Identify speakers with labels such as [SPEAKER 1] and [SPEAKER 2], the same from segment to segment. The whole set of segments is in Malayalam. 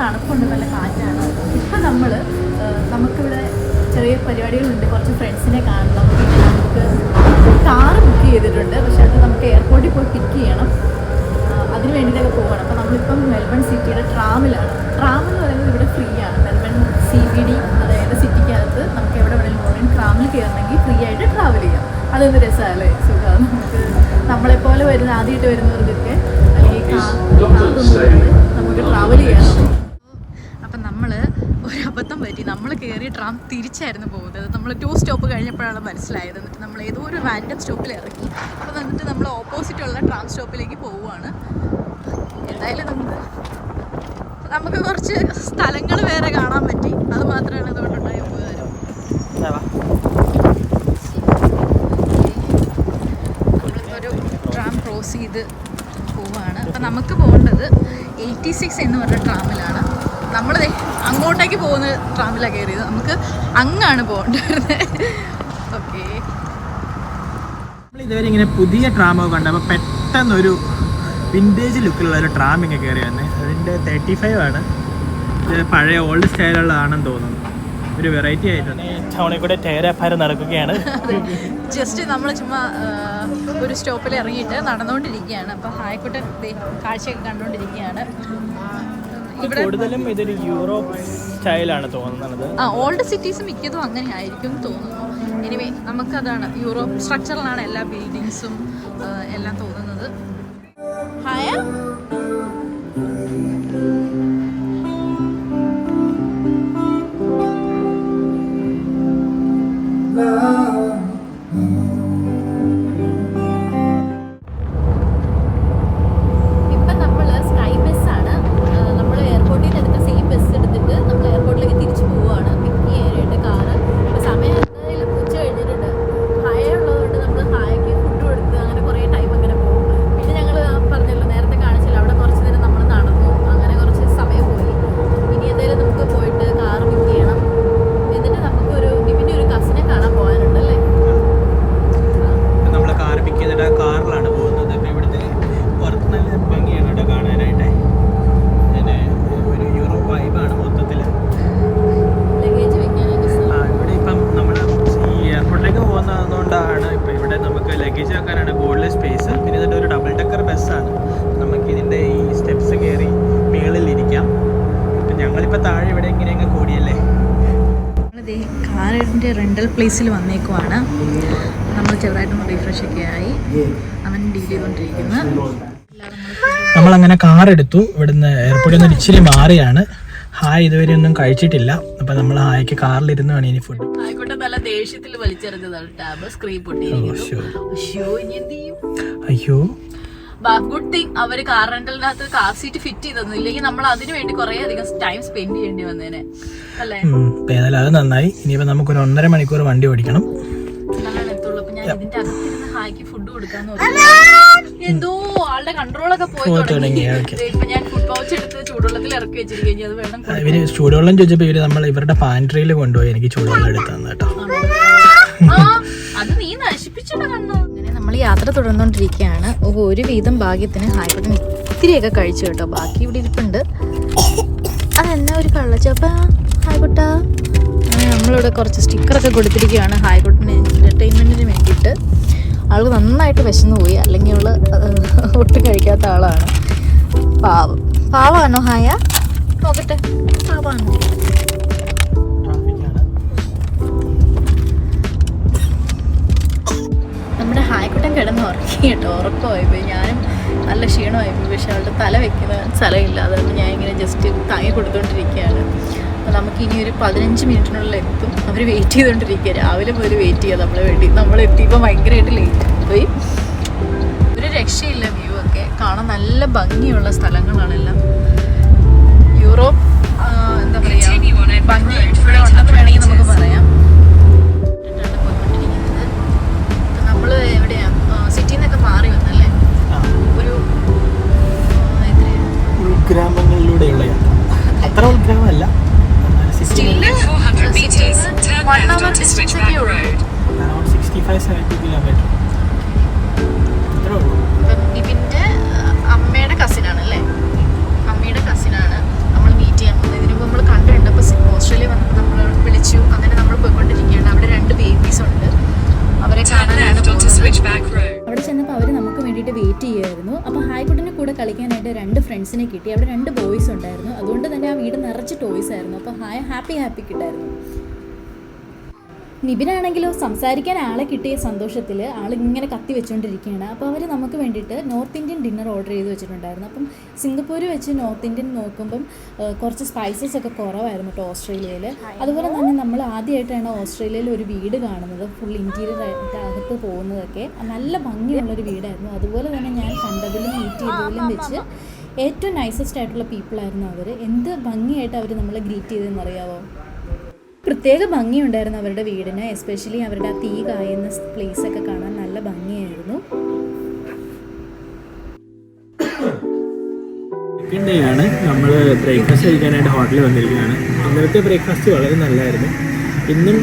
[SPEAKER 1] തണുപ്പുണ്ട് നല്ല കാറ്റാണ്. ഇപ്പം നമ്മൾ നമുക്കിവിടെ ചെറിയ പരിപാടികളുണ്ട്. കുറച്ച് ഫ്രണ്ട്സിനെ കാണണം. പിന്നെ നമുക്ക് കാറ് ബുക്ക് ചെയ്തിട്ടുണ്ട്. പക്ഷെ അത് നമുക്ക് എയർപോർട്ടിൽ പോയി പിക്ക് ചെയ്യണം. അതിന് വേണ്ടിയിട്ടൊക്കെ പോകണം അപ്പോൾ നമ്മളിപ്പം മെൽബൺ സിറ്റിയുടെ ട്രാമിലാണ്. ട്രാം എന്ന് പറയുന്നത് ഇവിടെ ഫ്രീ ആണ് മെൽബൺ സി ബി ഡി അതായത് സിറ്റിക്കകത്ത് നമുക്ക് എവിടെ വേണമെങ്കിലും പോകണമെങ്കിൽ ട്രാമിൽ കയറണമെങ്കിൽ ഫ്രീ ആയിട്ട് ട്രാവൽ ചെയ്യാം. അതൊന്ന് രസമല്ലേ? സുഖമാണ്. നമുക്ക് നമ്മളെപ്പോലെ വരുന്ന ആദ്യമായിട്ട് വരുന്നവർക്കൊക്കെ അല്ലെങ്കിൽ നമുക്ക് ട്രാവൽ ചെയ്യാം. അബദ്ധം പറ്റി. നമ്മൾ കയറിയ ട്രാം തിരിച്ചായിരുന്നു പോകുന്നത്. നമ്മൾ ടു സ്റ്റോപ്പ് കഴിഞ്ഞപ്പോഴാണ് മനസ്സിലായത്. എന്നിട്ട് നമ്മൾ ഏതോ ഒരു റാൻഡം സ്റ്റോപ്പിൽ ഇറങ്ങി. അപ്പോൾ വന്നിട്ട് നമ്മൾ ഓപ്പോസിറ്റ് ഉള്ള ട്രാം സ്റ്റോപ്പിലേക്ക് പോവുകയാണ് എന്തായാലും നമുക്ക് നമുക്ക് കുറച്ച് സ്ഥലങ്ങൾ വേറെ കാണാൻ പറ്റി. അത് മാത്രമാണ് അതുകൊണ്ടുണ്ടായ ഉപകാരം. നമ്മളിപ്പോൾ ഒരു ട്രാം ക്രോസ് ചെയ്ത് പോവാണ് അപ്പം നമുക്ക് പോകേണ്ടത് എയ്റ്റി സിക്സ് എന്ന് പറഞ്ഞ ട്രാമിലാണ് നമ്മൾ അങ്ങോട്ടേക്ക് പോകുന്ന ട്രാമിലാണ് കയറിയത് നമുക്ക് അങ്ങാണ് പോകേണ്ടത് ഓക്കെ.
[SPEAKER 2] നമ്മൾ ഇതുവരെ ഇങ്ങനെ പുതിയ ട്രാമൊക്കെ കണ്ടു അപ്പോൾ പെട്ടെന്നൊരു വിന്റേജ് ലുക്കിലുള്ള ഒരു ട്രാം ഇങ്ങനെ കയറി വന്നെ. അതിന്റെ തേർട്ടി ഫൈവ് ആണ്. ഇത് പഴയ ഓൾഡ് സ്റ്റൈലുള്ളതാണെന്ന് തോന്നുന്നു. ഒരു വെറൈറ്റി ആയിട്ടുണ്ട് ടൗണിൽ കൂടെ ടേരാഭാരം നടക്കുകയാണ്.
[SPEAKER 1] ജസ്റ്റ് നമ്മൾ ചുമ്മാ ഒരു സ്റ്റോപ്പിൽ ഇറങ്ങിയിട്ട് നടന്നുകൊണ്ടിരിക്കുകയാണ്. അപ്പോൾ ഹായ്ക്കോട്ടെ ദേ കാഴ്ചയൊക്കെ കണ്ടുകൊണ്ടിരിക്കുകയാണ്.
[SPEAKER 2] കൂടുതലും ഇതൊരു യൂറോപ്പ് സ്റ്റൈലാണ് തോന്നുന്നത്.
[SPEAKER 1] ആ ഓൾഡ് സിറ്റീസ് മിക്കതും അങ്ങനെ ആയിരിക്കും തോന്നുന്നു. എനിവേ നമുക്കതാണ് യൂറോപ്പ് സ്ട്രക്ചറിലാണ് എല്ലാ ബിൽഡിങ്സും എല്ലാം തോന്നുന്നത്. ഹായ? കാറിന്റെ റെന്റൽ പ്ലേസിൽ വന്നേക്കുവാണ്. നമ്മൾ ചെറുതായിട്ടൊന്ന് റീഫ്രഷ് ഒക്കെ ആയി. അവൻ ഡീൽ ചെയ്തുകൊണ്ടിരിക്കുന്നു
[SPEAKER 2] നമ്മളങ്ങനെ കാർ എടുത്തു. ഇവിടുന്ന് എയർപോർട്ടിൽ നിന്ന് ഇച്ചിരി മാറിയാണ്. ഹായ് ഇതുവരെ ഒന്നും കഴിച്ചിട്ടില്ല. അപ്പൊ നമ്മൾ ഹായ്ക്ക് കാറിലിരുന്ന് വേണം ഇനി ഫുഡ്
[SPEAKER 1] ആയിക്കോട്ടെ നല്ല ദേഷ്യത്തിൽ വലിച്ചെറിഞ്ഞതാണ് ടാബ് സ്ക്രീൻ ചെയ്യും?
[SPEAKER 2] അയ്യോ.
[SPEAKER 1] ഗുഡ് തിങ് അവർ കാർ റെന്റലിനകത്ത് കാർ സീറ്റ് ഫിറ്റ് ചെയ്തൊന്നും ഇല്ലെങ്കിൽ നമ്മൾ അതിനു വേണ്ടി കുറെ അധികം ടൈം സ്പെൻഡ് ചെയ്യേണ്ടി വന്നേനെ. അല്ലേ?
[SPEAKER 2] ഏതായാലും അത് നന്നായി. ഇനിയിപ്പോ നമുക്ക് ഒരു ഒന്നര മണിക്കൂർ വണ്ടി ഓടിക്കണം.
[SPEAKER 1] എന്തോ ആളുടെ കൺട്രോളൊക്കെ പോയി
[SPEAKER 2] പോയി
[SPEAKER 1] തുടങ്ങി.
[SPEAKER 2] തുടങ്ങി, ഓക്കേ.
[SPEAKER 1] ദേ ഇപ്പൊ ഞാൻ ഫുഡ് പൗച്ച് എടുത്ത് ചൂടുവെള്ളത്തിൽ ഇറക്കി വെച്ചിരിക്കും അത് വേണം
[SPEAKER 2] ആ, ഇവർ ചൂടുവെള്ളം ചോദിച്ചപ്പോ ഇവർ നമ്മൾ ഇവരുടെ പാൻട്രിയിൽ കൊണ്ടുപോയി എനിക്ക് ചൂടുവെള്ളം എടുത്തു തന്നു കേട്ടോ.
[SPEAKER 1] അത് നീ നശിപ്പിച്ചിട കണ്ണു. നമ്മൾ യാത്ര തുടർന്നുകൊണ്ടിരിക്കുകയാണ്. ഒരുവിധം ഭാഗ്യത്തിന് ഹായ്ക്കോട്ടൻ ഇത്തിരിയൊക്കെ കഴിച്ചു കേട്ടോ. ബാക്കി ഇവിടെ ഇരിപ്പുണ്ട്. അതെന്നാ ഒരു കള്ളച്ചപ്പ? ഹായ്ക്കോട്ട നമ്മളിവിടെ കുറച്ച് സ്റ്റിക്കറൊക്കെ കൊടുത്തിരിക്കുകയാണ് ഹായ്ക്കോട്ടിന് എന്റർടൈൻമെന്റിന് വേണ്ടിയിട്ട്. ആൾ നന്നായിട്ട് വിശന്നു പോയി. അല്ലെങ്കിൽ അവൾ ഒട്ടും കഴിക്കാത്ത ആളാണ്. പാവം. പാവമാണോ ഹായ? നോക്കട്ടെ പാവമാണോ നമ്മുടെ ഹായ്ക്കുട്ടൻ കിടന്ന് ഉറക്കി കേട്ടോ ഉറക്കമായി പോയി ഞാനും നല്ല ക്ഷീണമായി പോയി പക്ഷെ അവളുടെ തല വെക്കുന്ന സ്ഥലമില്ല അതുകൊണ്ട് ഞാൻ ഇങ്ങനെ ജസ്റ്റ് താങ്ങി കൊടുത്തുകൊണ്ടിരിക്കുകയാണ് അപ്പോൾ നമുക്ക് ഇനി ഒരു പതിനഞ്ച് മിനിറ്റിനുള്ളിൽ എത്തും അവർ വെയിറ്റ് ചെയ്തുകൊണ്ടിരിക്കുക രാവിലെ മുതൽ വെയിറ്റ് ചെയ്യുക നമ്മളെ വേണ്ടി. നമ്മൾ എത്തിയപ്പോൾ ഭയങ്കരമായിട്ട് ലേറ്റ് പോയി ഒരു രക്ഷയില്ല വ്യൂ ഒക്കെ. കാണാൻ നല്ല ഭംഗിയുള്ള സ്ഥലങ്ങളാണെല്ലാം. യൂറോപ്പ് എന്താ പറയുക ഭംഗി ഇവിടെ ഉണ്ടെന്ന് വേണമെങ്കിൽ നമുക്ക് പറയാം. നമ്മൾ എവിടെയാ? സിറ്റിയിൽ നിന്നൊക്കെ മാറി വന്നല്ലേ? ഒരു
[SPEAKER 2] ഉൾഗ്രാമങ്ങളിലൂടെയുള്ള യാത്ര. അത്ര ഉൾഗ്രാമല്ല
[SPEAKER 1] നിവിന്റെ അമ്മയുടെ കസിനാണ് അല്ലേ അമ്മയുടെ കസിനാണ് നമ്മൾ
[SPEAKER 2] മീറ്റ് ചെയ്യാൻ പോകുന്നത്. ഇതിനു നമ്മൾ
[SPEAKER 1] കണ്ടിട്ടുണ്ട്. ഓസ്ട്രേലിയ വന്നപ്പോൾ നമ്മൾ വിളിച്ചു. അങ്ങനെ നമ്മൾ പോയിക്കൊണ്ടിരിക്കുകയാണ്. അവിടെ രണ്ട് ബേബീസ് ഉണ്ട്.
[SPEAKER 3] അവിടെ
[SPEAKER 1] ചെന്നപ്പോൾ അവർ നമുക്ക് വേണ്ടിയിട്ട് വെയിറ്റ് ചെയ്യുമായിരുന്നു അപ്പോൾ ഹായ്ക്കുട്ടിന്റെ കൂടെ കളിക്കാനായിട്ട് രണ്ട് ഫ്രണ്ട്സിനെ കിട്ടി. അവിടെ രണ്ട് ബോയ്സ് ഉണ്ടായിരുന്നു. അതുകൊണ്ട് തന്നെ ആ വീട് നിറച്ച് ടോയ്സ് ആയിരുന്നു. അപ്പോൾ ഹായ് ഹാപ്പി ഹാപ്പി കിട്ടായിരുന്നു നിബിനാണെങ്കിലോ സംസാരിക്കാൻ ആളെ കിട്ടിയ സന്തോഷത്തിൽ ആൾ ഇങ്ങനെ കത്തി വെച്ചുകൊണ്ടിരിക്കുകയാണ് അപ്പോൾ അവർ നമുക്ക് വേണ്ടിയിട്ട് നോർത്ത് ഇന്ത്യൻ ഡിന്നർ ഓർഡർ ചെയ്ത് വെച്ചിട്ടുണ്ടായിരുന്നു. അപ്പം സിംഗപ്പൂർ വെച്ച് നോർത്ത് ഇന്ത്യൻ നോക്കുമ്പം കുറച്ച് സ്പൈസസ് ഒക്കെ കുറവായിരുന്നു കേട്ടോ ഓസ്ട്രേലിയയിൽ അതുപോലെ തന്നെ നമ്മൾ ആദ്യമായിട്ടാണ് ഓസ്ട്രേലിയയിൽ ഒരു വീട് കാണുന്നത്. ഫുൾ ഇന്റീരിയർ ആയിട്ട് അകത്ത് പോകുന്നതൊക്കെ നല്ല ഭംഗിയുള്ളൊരു വീടായിരുന്നു. അതുപോലെ തന്നെ ഞാൻ കണ്ടതിലും മീറ്റ് ചെയ്തതിലും വെച്ച് ഏറ്റവും നൈസസ്റ്റ് ആയിട്ടുള്ള പീപ്പിളായിരുന്നു അവർ എന്ത് ഭംഗിയായിട്ട് അവർ നമ്മളെ ഗ്രീറ്റ് ചെയ്തതെന്നറിയാവോ? പ്രത്യേക ഭംഗിയുണ്ടായിരുന്നു അവരുടെ വീടിന്. എസ്പെഷ്യലി അവരുടെ ആ തീ കായുന്ന പ്ലേസ് ഒക്കെ കാണാൻ നല്ല ഭംഗിയായിരുന്നു.
[SPEAKER 2] സെക്കൻഡ് ഡേ ആണ് നമ്മൾ ബ്രേക്ക്ഫാസ്റ്റ് കഴിക്കാനായിട്ട് ഹോട്ടലിൽ വന്നിരിക്കുകയാണ്. ഇന്നലത്തെ ബ്രേക്ക്ഫാസ്റ്റ് വളരെ നല്ലതായിരുന്നു ഇന്നും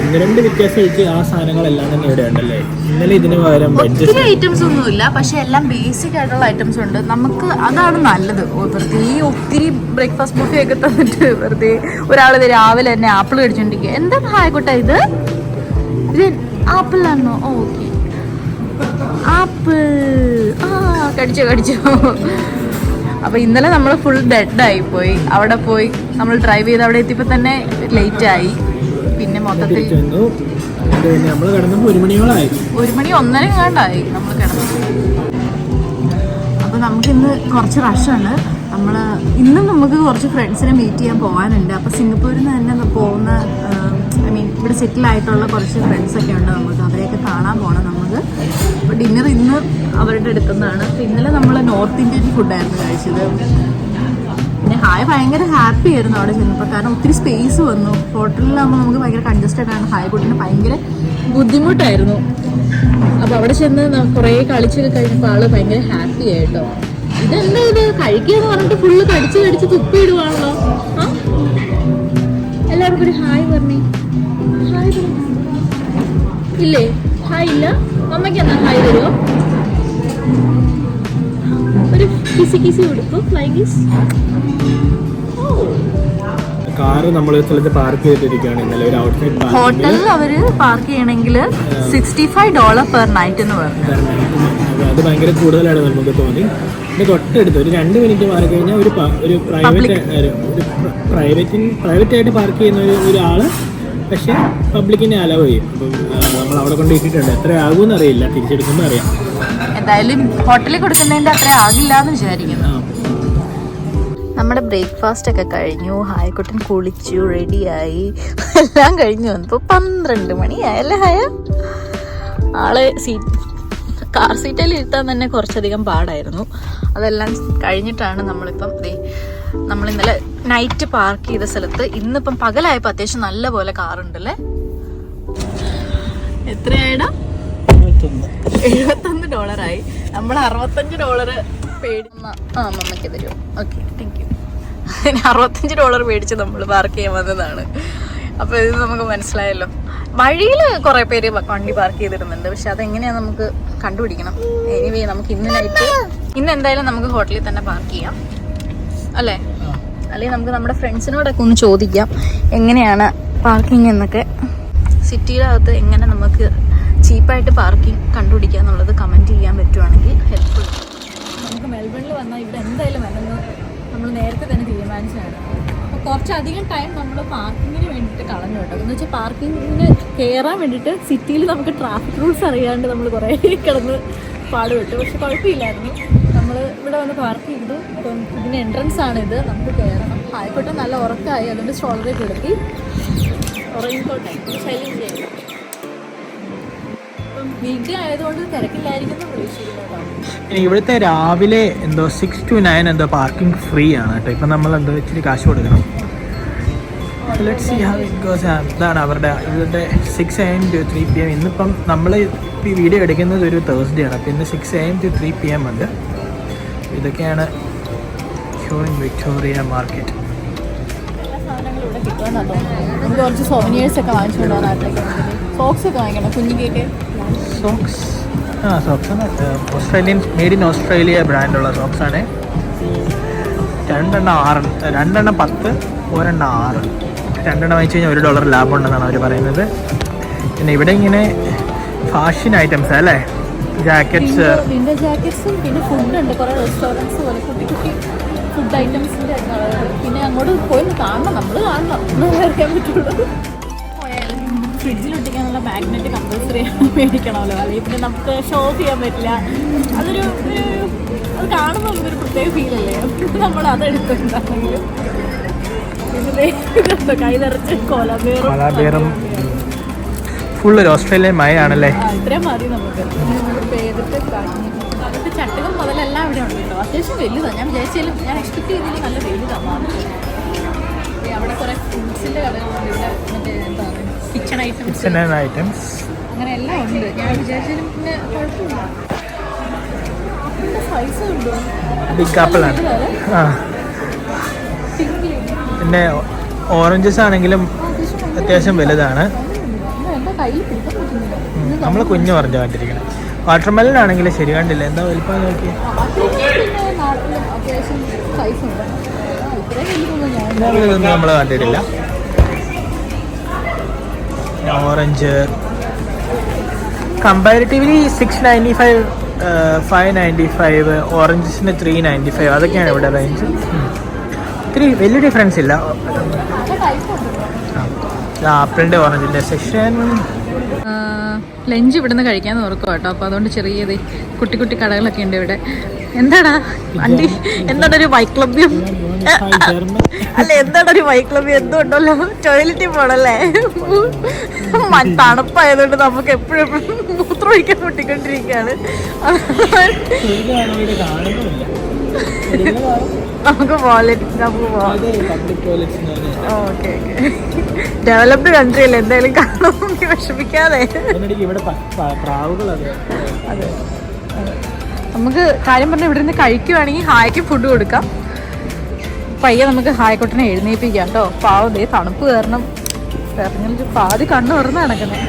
[SPEAKER 2] ഒന്ന് രണ്ട് വ്യത്യാസം കഴിച്ച് ആ സാധനങ്ങളെല്ലാം തന്നെ ഇവിടെ ഉണ്ടല്ലേ? ഇന്നലെ ഇതിന് പകരം
[SPEAKER 1] ഒത്തിരി
[SPEAKER 2] ഐറ്റംസ്
[SPEAKER 1] ഐറ്റംസ് ഒന്നുമില്ല പക്ഷെ എല്ലാം ബേസിക് ആയിട്ടുള്ള ഐറ്റംസ് ഉണ്ട്. നമുക്ക് അതാണ് നല്ലത്. വെറുതെ ഈ ഒത്തിരി ബ്രേക്ക്ഫാസ്റ്റ് ബുഫേ ഒക്കെ തന്നിട്ട് വെറുതെ ഒരാൾ രാവിലെ തന്നെ ആപ്പിൾ കഴിച്ചോണ്ടിരിക്കുക എന്താ ആയിക്കോട്ടെ ഇത്? ഇത് ആപ്പിൾ ആണോ? ഓക്കെ ആപ്പിൾ ആ കടിച്ചോ കടിച്ചോ. അപ്പൊ ഇന്നലെ നമ്മൾ ഫുൾ ഡെഡ് ആയി പോയി അവിടെ പോയി നമ്മൾ ഡ്രൈവ് ചെയ്ത് അവിടെ എത്തിയപ്പോൾ തന്നെ ലേറ്റ് ആയി. പിന്നെ മൊത്തത്തിൽ
[SPEAKER 2] നമ്മൾ കിടന്നപ്പോൾ ഒരു
[SPEAKER 1] മണി ഒന്നര കണ്ടായി നമ്മൾ കിടന്നു. അപ്പോൾ നമുക്കിന്ന് കുറച്ച് റഷാണ് നമ്മൾ ഇന്നും നമുക്ക് കുറച്ച് ഫ്രണ്ട്സിനെ മീറ്റ് ചെയ്യാൻ പോകാനുണ്ട് അപ്പോൾ സിംഗപ്പൂരിൽ നിന്ന് തന്നെ പോകുന്ന ഐ മീൻ ഇവിടെ സെറ്റിൽ ആയിട്ടുള്ള കുറച്ച് ഫ്രണ്ട്സ് ഒക്കെ ഉണ്ട് നമുക്ക്. അവരെയൊക്കെ കാണാൻ പോകണം നമുക്ക്. അപ്പോൾ ഡിന്നർ ഇന്ന് അവരുടെ അടുത്തുനിന്നാണ്. ഇന്നലെ നമ്മൾ നോർത്ത് ഇന്ത്യൻ ഫുഡായിരുന്നു കഴിച്ചത്. പിന്നെ ഹായ് ഭയങ്കര ഹാപ്പി ആയിരുന്നു അവിടെ ചെന്നപ്പോൾ. കാരണം ഒത്തിരി സ്പേസ് വന്നു. ഹോട്ടലിലാകുമ്പോൾ നമുക്ക് ഭയങ്കര കൺജസ്റ്റഡ് ആണ്. ഹായ് കുട്ടിന് ഭയങ്കര ബുദ്ധിമുട്ടായിരുന്നു. അപ്പോൾ അവിടെ ചെന്ന് കുറേ കളിച്ചൊക്കെ കഴിഞ്ഞപ്പോൾ ആൾ ഭയങ്കര ഹാപ്പി ആയിട്ടോ ഇതെന്താ ഇത്? കഴിക്കുക എന്ന് പറഞ്ഞിട്ട് ഫുള്ള് കടിച്ച് കടിച്ച് തുപ്പിയിടുവാണല്ലോ ആ? എല്ലാവർക്കും ഒരു ഹായ് പറഞ്ഞേ. ഹായ് ഇല്ലേ? ഹായ് ഇല്ല? അമ്മയ്ക്ക് എന്നാ ഹായ് തരുമോ ഒരു കിസി കിസി കൊടുക്കും ഫ്ലൈങ് കിസ്
[SPEAKER 2] കാറ് നമ്മൾ ഒരു സ്ഥലത്ത് പാർക്ക് ചെയ്തിരിക്കുകയാണ് ഇന്നലെ ഒരു ഔട്ട്സൈഡ്
[SPEAKER 1] ഹോട്ടലിൽ അവർ പാർക്ക് ചെയ്യണമെങ്കിൽ sixty five dollar per night എന്ന് പറഞ്ഞു
[SPEAKER 2] അത് ഭയങ്കര കൂടുതലാണ് നമുക്ക് തോന്നി. പിന്നെ തൊട്ടടുത്ത് ഒരു രണ്ട് മിനിറ്റ് മാറി കഴിഞ്ഞാൽ ഒരു ഒരു പ്രൈവറ്റ് ഒരു പ്രൈവറ്റ് പ്രൈവറ്റ് ആയിട്ട് പാർക്ക് ചെയ്യുന്ന ഒരു ഒരാൾ പക്ഷേ പബ്ലിക്കിനെ അലവ് ചെയ്യും. അപ്പം നമ്മൾ അവിടെ കൊണ്ട് ഇട്ടിട്ടുണ്ട്. എത്ര ആകുമെന്ന് അറിയില്ല. തിരിച്ചെടുക്കുമ്പോൾ അറിയാം.
[SPEAKER 1] എന്തായാലും ഹോട്ടലിൽ കൊടുക്കുന്നതിന്റെ അത്ര ആകില്ല എന്ന് വിചാരിക്കുന്നു. നമ്മുടെ ബ്രേക്ക്ഫാസ്റ്റ് ഒക്കെ കഴിഞ്ഞു. ഹായക്കുട്ടൻ കുളിച്ചു റെഡിയായി. എല്ലാം കഴിഞ്ഞു. വന്നപ്പോൾ പന്ത്രണ്ട് മണിയായല്ലേ ഹായ? ആളെ സീറ്റ് കാർ സീറ്റിൽ ഇരുത്താൻ തന്നെ കുറച്ചധികം പാടായിരുന്നു. അതെല്ലാം കഴിഞ്ഞിട്ടാണ് നമ്മളിപ്പം ദേ നമ്മൾ ഇന്നലെ നൈറ്റ് പാർക്ക് ചെയ്ത സ്ഥലത്ത് ഇന്നിപ്പം പകലായപ്പോൾ അത്യാവശ്യം നല്ല പോലെ കാറുണ്ടല്ലേ? എത്രയായിടാ? എഴുപത്തൊന്ന് ഡോളറായി. നമ്മൾ അറുപത്തഞ്ച് ഡോളർ പേടിക്കുന്ന ആ മമ്മയ്ക്ക് തരുമോ? ഓക്കെ താങ്ക് യു അറുപത്തഞ്ച് ഡോളർ മേടിച്ച് നമ്മൾ പാർക്ക് ചെയ്യാൻ വന്നതാണ്. അപ്പോൾ ഇത് നമുക്ക് മനസ്സിലായല്ലോ. വഴിയിൽ കുറേ പേര് വണ്ടി പാർക്ക് ചെയ്തിടുന്നുണ്ട്. പക്ഷെ അതെങ്ങനെയാണ് നമുക്ക് കണ്ടുപിടിക്കണം? എനിവേ നമുക്ക് ഇന്ന് നൈറ്റ് ഇന്ന് എന്തായാലും നമുക്ക് ഹോട്ടലിൽ തന്നെ പാർക്ക് ചെയ്യാം. അല്ലേ? അല്ലെങ്കിൽ നമുക്ക് നമ്മുടെ ഫ്രണ്ട്സിനോടൊക്കെ ഒന്ന് ചോദിക്കാം എങ്ങനെയാണ് പാർക്കിംഗ് എന്നൊക്കെ. സിറ്റിയുടെ അകത്ത് എങ്ങനെ നമുക്ക് ചീപ്പായിട്ട് പാർക്കിംഗ് കണ്ടുപിടിക്കുക എന്നുള്ളത് കമന്റ് ചെയ്യാൻ പറ്റുവാണെങ്കിൽ ഹെൽപ്ഫുൾ നമുക്ക് മെൽബണിൽ വന്നാൽ ഇവിടെ എന്തായാലും വരുന്നത് നമ്മൾ നേരത്തെ തന്നെ തീരുമാനിച്ചതാണ്. അപ്പോൾ കുറച്ചധികം ടൈം നമ്മൾ പാർക്കിങ്ങിന് വേണ്ടിയിട്ട് കളഞ്ഞു കേട്ടോ. എന്ന് വെച്ചാൽ പാർക്കിങ്ങിന് കയറാൻ വേണ്ടിയിട്ട് സിറ്റിയിൽ നമുക്ക് ട്രാഫിക് റൂൾസ് അറിയാണ്ട് നമ്മൾ കുറേ കിടന്ന് പാടുപെട്ടു. പക്ഷെ കുഴപ്പമില്ലായിരുന്നു. ഇവിടെ വന്ന് പാർക്ക് ചെയ്തു. അപ്പം ഇതിന് എൻട്രൻസ് ആണ് ഇത്. നമുക്ക് കയറണം ആയിക്കോട്ടെ നല്ല ഉറക്കമായി അതുകൊണ്ട് സ്ട്രോളറി കൊടുത്തി ഉറങ്ങിക്കോട്ടെ. ശല്യം
[SPEAKER 2] ചെയ്യണം. ഇവിടുത്തെ രാവിലെ എന്തോ സിക്സ് ടു നയൻ എന്തോ പാർക്കിംഗ് ഫ്രീ ആണ് കേട്ടോ. ഇപ്പം നമ്മൾ എന്തോ ഇച്ചിരി കാശ് കൊടുക്കണം. ആ, ഇതാണ് അവരുടെ ഇവരുടെ six A M to three P M ഇന്നിപ്പം നമ്മൾ ഈ വീഡിയോ എടുക്കുന്നത് ഒരു തേഴ്സ്ഡേ ആണ്. അപ്പം ഇന്ന് six A M to three P M ഉണ്ട്. ഇതൊക്കെയാണ് ഷോയിങ് വിക്ടോറിയ മാർക്കറ്റ്.
[SPEAKER 1] കിട്ടുമെന്നാണ് കുറച്ച് ഒക്കെ വാങ്ങിച്ചുകൊണ്ട് സോക്സ് ഒക്കെ വാങ്ങിക്കണം? കുഞ്ഞിക്കേക്ക്
[SPEAKER 2] സോക്സ് ആ socks Australian made in Australia ബ്രാൻഡുള്ള socks ആണ്. രണ്ടെണ്ണം ആറ് രണ്ടെണ്ണം പത്ത് ഒരെണ്ണം ആറ്. രണ്ടെണ്ണം വാങ്ങിച്ചു കഴിഞ്ഞാൽ ഒരു ഡോളർ ലാഭം ഉണ്ടെന്നാണ് അവർ പറയുന്നത്. പിന്നെ ഇവിടെ ഇങ്ങനെ ഫാഷൻ ഐറ്റംസ് അല്ലേ? ജാക്കറ്റ്സ്
[SPEAKER 1] വിൻഡോ ജാക്കറ്റ്സും പിന്നെ ഫുഡ് ഉണ്ട്. കുറേ റെസ്റ്റോറന്റ്സ് പോലെ. കുട്ടി കുട്ടി ഫുഡ് ഐറ്റംസിന്റെ പിന്നെ അങ്ങോട്ട് പോയി കാണണം. നമ്മൾ കാണണം. അറിയാൻ പറ്റുള്ളൂ. ഫ്രിഡ്ജിലൊട്ടിക്കാനുള്ള മാഗ്നറ്റ് കമ്പൽസറി മേടിക്കണമല്ലോ. അല്ലെങ്കിൽ പിന്നെ നമുക്ക് ഷോ ചെയ്യാൻ പറ്റില്ല. അതൊരു അത് കാണുമ്പോൾ നമുക്കൊരു പ്രത്യേക ഫീലല്ലേ നമ്മൾ അതെടുത്തിട്ടുണ്ടെങ്കിലും പിന്നെ ദേ ഇതുണ്ട്, കൈ നിറച്ച് കൊലബേറും.
[SPEAKER 2] ഫുൾ ഒരു ഓസ്ട്രേലിയൻ മഴയാണല്ലേ
[SPEAKER 1] ഇത്രയും മതി നമുക്ക്. ചട്ടുകം മുതലെല്ലാം ഇവിടെ ഉണ്ട് കേട്ടോ അത്യാവശ്യം വലുതാണ് ഞാൻ വിചാരിച്ചാലും ഞാൻ എക്സ്പെക്ട് ചെയ്തതിൽ നല്ല വലുതാണ് അവിടെ കുറേ ഫ്രൂട്ട്സിന്റെ കടകളുണ്ട് ഇവിടെ മറ്റേ എന്താ കിച്ചൺ ഐറ്റംസ് അങ്ങനെ എല്ലാം ഉണ്ട്. ഞാൻ വിചാരിച്ചാലും പിന്നെ കുഴപ്പമില്ല. സൈസ് ഉണ്ടോ.
[SPEAKER 2] ബിഗ് ആപ്പിൾ ആണ്. ആ. പിന്നെ ഓറഞ്ചസ് ആണെങ്കിലും അത്യാവശ്യം വലുതാണ്.
[SPEAKER 1] കയ്യിൽ പിടിക്കാൻ പറ്റുന്നില്ല
[SPEAKER 2] നമ്മൾ കുഞ്ഞു പറഞ്ഞു കണ്ടിരിക്കണം വാട്ടർമെലൻ ആണെങ്കിൽ ശരി കണ്ടില്ല? എന്താ വലിപ്പം നോക്കി? ഇതൊന്നും നമ്മൾ കണ്ടിട്ടില്ല. Orange. Comparatively six ninety five five ninety five ഓറഞ്ചസിന് three ninety five അതൊക്കെയാണ് ഇവിടെ റേഞ്ച് ഇത്തിരി വലിയ ഡിഫറൻസ് ഇല്ല. ആപ്പിളിന്റെ ഓറഞ്ചിന്റെ സെക്ഷൻ
[SPEAKER 1] ലഞ്ച് ഇവിടുന്ന് കഴിക്കാൻ ഓർക്കുക കേട്ടോ. അപ്പോൾ അതുകൊണ്ട് ചെറിയത് കുട്ടി കുട്ടി കടകളൊക്കെ ഉണ്ട് ഇവിടെ. എന്താടാ? വണ്ടി എന്താണ് ഒരു വൈക്ലബ്യം അല്ല എന്താണ് ഒരു വൈക്ലബ്യം എന്തോ ഉണ്ടല്ലോ. ടോയ്ലറ്റിൽ പോണല്ലേ? മ- തണുപ്പായതുകൊണ്ട് നമുക്ക് എപ്പോഴും എപ്പോഴും മൂത്രം ഒഴിക്കാൻ പൊട്ടിക്കൊണ്ടിരിക്കുകയാണ്. നമുക്ക് പോവാം. Okay okay. ഡെവലപ്ഡ് കൺട്രി അല്ലേ? എന്തായാലും കാണും നീ വിഷമിക്കാതെ. അതെ. നമുക്ക് കാര്യം പറഞ്ഞാൽ ഇവിടെ നിന്ന് കഴിക്കുവാണെങ്കിൽ ഹായ്ക്ക് ഫുഡ് കൊടുക്കാം. പയ്യെ നമുക്ക് ഹായ്ക്കോട്ടിനെ എഴുന്നേൽപ്പിക്കാം കേട്ടോ. പാവം ദേ തണുപ്പ് കാരണം. ഇറങ്ങി പാതി കണ്ണു തുറന്ന് നടക്കുന്നത്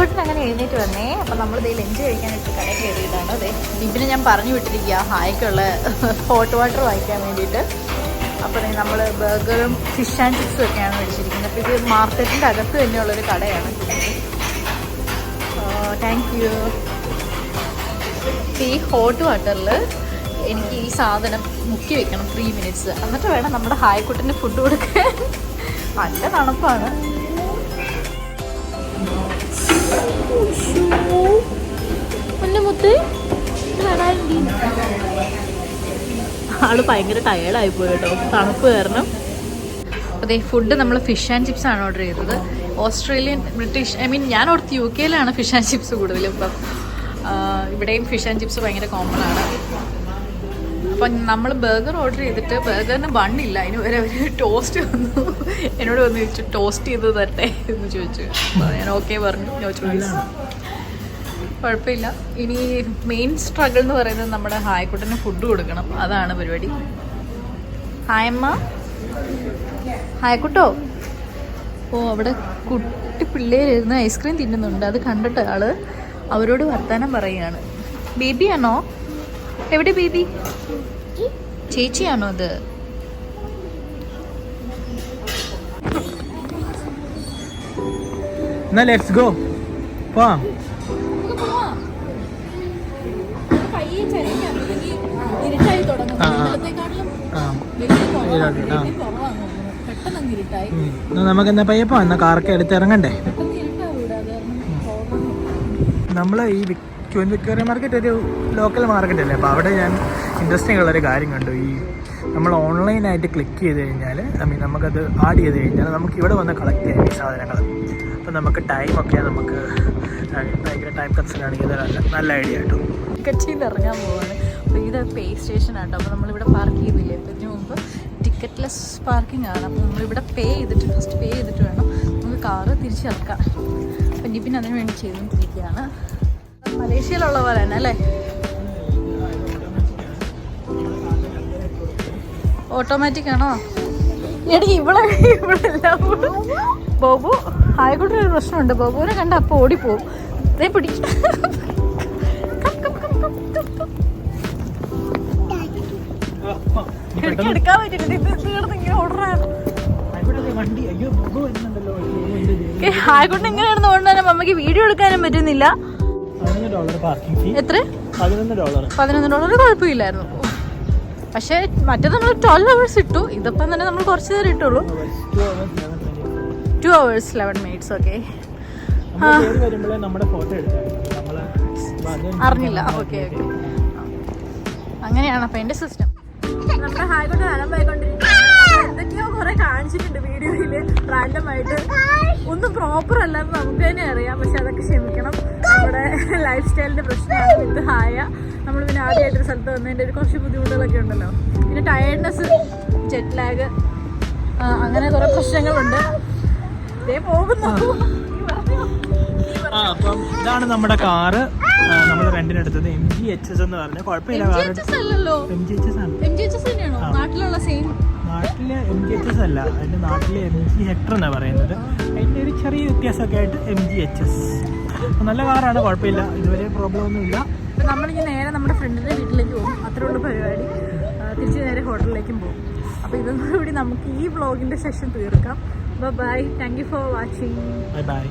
[SPEAKER 1] ഹായ്ക്കോട്ടൻ അങ്ങനെ എഴുന്നേറ്റ് വന്നേ. അപ്പം നമ്മൾ ഇതേ ലഞ്ച് കഴിക്കാനായിട്ട് കടയിൽ കയറിയതാണ്. അതെ ഇതിന് ഞാൻ പറഞ്ഞു വിട്ടിരിക്കുക ഹായ്ക്കുള്ള ഹോട്ട് വാട്ടർ വാങ്ങിക്കാൻ വേണ്ടിയിട്ട്. അപ്പോൾ നമ്മൾ ബർഗറും ഫിഷ് ആൻഡ് ചിപ്സും ഒക്കെയാണ് മേടിച്ചിരിക്കുന്നത്. അപ്പോൾ ഇത് മാർക്കറ്റിന്റെ അകത്ത് തന്നെയുള്ളൊരു കടയാണ്. താങ്ക് യു ഈ ഹോട്ട് വാട്ടറിൽ എനിക്ക് ഈ സാധനം മുക്കി വെക്കണം ത്രീ മിനിറ്റ്സ് എന്നിട്ട് വേണം നമ്മുടെ ഹായ്ക്കുട്ടിന് ഫുഡ് കൊടുക്കാൻ. നല്ല തണുപ്പാണ്. ആൾ ഭയങ്കര ടയേർഡായി പോയി കേട്ടോ. തണുപ്പ് കാരണം. അതെ ഫുഡ് നമ്മൾ ഫിഷ് ആൻഡ് ചിപ്സ് ആണ് ഓർഡർ ചെയ്തത്. ഓസ്ട്രേലിയൻ ബ്രിട്ടീഷ് ഐ മീൻ ഞാൻ ഓർത്ത് യു കെയിലാണ് ഫിഷ് ആൻഡ് ചിപ്സ് കൂടുതലും ഇപ്പം. ഇവിടെയും ഫിഷ് ആൻഡ് ചിപ്സ് ഭയങ്കര കോമൺ ആണ്. അപ്പം നമ്മൾ ബർഗർ ഓർഡർ ചെയ്തിട്ട് ബർഗറിന് ബണ്ണില്ല. അതിന് വരെ ഒരു ടോസ്റ്റ് വന്നു. എന്നോട് വന്ന് ചോദിച്ചു ടോസ്റ്റ് ചെയ്ത് തരട്ടെ? എന്ന് ചോദിച്ചു. ഞാൻ ഓക്കെ പറഞ്ഞു. നോ കുഴപ്പമില്ല. ഇനി മെയിൻ സ്ട്രഗിൾ എന്ന് പറയുന്നത് നമ്മുടെ ഹായ്ക്കുട്ടന് ഫുഡ് കൊടുക്കണം. അതാണ് പരിപാടി. ഹായമ്മ ഹായക്കുട്ടോ. ഓ അവിടെ കുട്ടി പിള്ളേരിരുന്ന് ഐസ്ക്രീം തിന്നുന്നുണ്ട്. അത് കണ്ടിട്ട് ആൾ അവരോട് വർത്തമാനം പറയുകയാണ് ബേബിയാണോ എവിടെ ബേബി? ചേച്ചിയാണോ അത്?
[SPEAKER 2] എന്നാ ലെറ്റ്സ് ഗോ. എന്നാ നമുക്ക് എന്നാ പയ്യപ്പോ എന്നാ കാറൊക്കെ എടുത്ത് ഇറങ്ങണ്ടേ. നമ്മൾ ഈ വിക്ടോറിയ മാർക്കറ്റ് ഒരു ലോക്കൽ മാർക്കറ്റ് അല്ലേ? അപ്പോൾ അവിടെ ഞാൻ ഇൻട്രസ്റ്റിംഗ് ഉള്ളൊരു കാര്യം കണ്ടു. ഈ നമ്മൾ ഓൺലൈനായിട്ട് ക്ലിക്ക് ചെയ്ത് കഴിഞ്ഞാൽ ഐ മീൻ നമുക്കത് ആഡ് ചെയ്ത് കഴിഞ്ഞാൽ നമുക്ക് ഇവിടെ വന്ന് കളക്ട് ചെയ്യാം ഈ സാധനങ്ങൾ. അപ്പോൾ നമുക്ക് ടൈമൊക്കെ നമുക്ക് ഭയങ്കര ടൈം കൺസേൺ ആണെങ്കിൽ ഇത് നല്ല ഐഡിയ കേട്ടോ
[SPEAKER 1] നിന്ന് ഇറങ്ങാൻ പോവാണ്. അപ്പോൾ ഇത് പേ സ്റ്റേഷൻ ആട്ടോ. അപ്പോൾ നമ്മളിവിടെ പാർക്ക് ചെയ്തില്ലേ? അപ്പോൾ ഇതിന് മുമ്പ് ടിക്കറ്റ്ലെസ് പാർക്കിംഗ് ആണ്. അപ്പോൾ നമ്മളിവിടെ പേ ചെയ്തിട്ട് ഫസ്റ്റ് പേ ചെയ്തിട്ട് വേണം നമുക്ക് കാറ് തിരിച്ചിറക്കാം അപ്പം പിന്നെ അതിന് വേണ്ടി ചെയ്തുകൊണ്ടിരിക്കുകയാണ്. മലേഷ്യയിലുള്ള പോലെ തന്നെ അല്ലേ? ഓട്ടോമാറ്റിക് ആണോ? എടി ഇവിടെ ഇവിടെ എല്ലാം കൂടെ. ബോബു ആയിക്കോട്ടെ ഒരു പ്രശ്നമുണ്ട്. ബോബുവിനെ കണ്ട അപ്പോൾ ഓടിപ്പോവും. ദേ പിടിക്കും എടുക്കാൻ പറ്റില്ല. ഇത് കിടന്ന് ഇങ്ങനെ
[SPEAKER 2] വരുന്നുണ്ടല്ലോ.
[SPEAKER 1] ആയിക്കോട്ടെ ഇങ്ങനെ കിടന്ന് ഓടുന്ന വീഡിയോ എടുക്കാനും പറ്റുന്നില്ല.
[SPEAKER 2] ഡോളർ പാർക്കിംഗ് ഫീ
[SPEAKER 1] എത്ര?
[SPEAKER 2] പതിനൊന്ന് ഡോളർ
[SPEAKER 1] പതിനൊന്ന് ഡോളർ കുഴപ്പമില്ലായിരുന്നു. പക്ഷേ മറ്റേത് നമ്മൾ ട്വൽവ് അവേഴ്സ് ഇട്ടു. ഇതിപ്പം തന്നെ നമ്മൾ കുറച്ച് നേരം ഇട്ടുള്ളൂ. Two hours eleven minutes okay അറിഞ്ഞില്ല. ഓക്കെ ഓക്കെ അങ്ങനെയാണ് അപ്പം എന്റെ സിസ്റ്റം നമ്മുടെ ഹായ്കൊണ്ട് അലമ്പായിക്കൊണ്ടിരിക്കുകയാണ് എന്തൊക്കെയോ കുറെ കാണിച്ചിട്ടുണ്ട് വീഡിയോയിൽ റാൻഡം ആയിട്ട് ഒന്നും പ്രോപ്പർ അല്ലെന്ന് നമുക്ക് തന്നെ അറിയാം. പക്ഷെ അതൊക്കെ ക്ഷമിക്കണം. നമ്മുടെ ലൈഫ് സ്റ്റൈലിന്റെ പ്രശ്നമാണ്. വിത്ത് ഹായ. നമ്മൾ പിന്നെ ആദ്യമായിട്ടൊരു സ്ഥലത്ത് വന്നതിന്റെ ഒരു കുറച്ച് ബുദ്ധിമുട്ടുകളൊക്കെ ഉണ്ടല്ലോ. പിന്നെ ടയർഡ്നെസ് ജെറ്റ് ലാഗ് അങ്ങനെ കുറെ പ്രശ്നങ്ങളുണ്ട്. ഇതേ പോകുന്നു?
[SPEAKER 2] ആ. അപ്പം ഇതാണ് നമ്മുടെ കാറ്. നമ്മൾ റെന്റിനെടുത്തത് എം ജി എച്ച് എസ് എന്ന് പറഞ്ഞ. കുഴപ്പമില്ല എം ജി എച്ച് എസ് ആണ്.
[SPEAKER 1] നാട്ടിലുള്ള സെയിം
[SPEAKER 2] നാട്ടിലെ എം ജി എച്ച് എസ് അല്ല അതിന്റെ നാട്ടിലെ എം ജി ഹെക്ടർ എന്നാണ് പറയുന്നത്. അതിന്റെ ഒരു ചെറിയ വ്യത്യാസമൊക്കെ ആയിട്ട് എം ജി എച്ച് എസ് നല്ല കാറാണ് കുഴപ്പമില്ല. ഇതുവരെ പ്രോബ്ലം ഒന്നുമില്ല
[SPEAKER 1] അപ്പം നമ്മളിങ്ങനെ നേരെ നമ്മുടെ ഫ്രണ്ടിന്റെ വീട്ടിലേക്ക് പോകും. അത്രേ ഉള്ളൂ പരിപാടി. തിരിച്ച് നേരെ ഹോട്ടലിലേക്കും പോകും. അപ്പോൾ ഇതൊന്നും കൂടി നമുക്ക് ഈ വ്ളോഗിന്റെ സെഷൻ തീർക്കാം. Bye thank you for watching
[SPEAKER 2] bye bye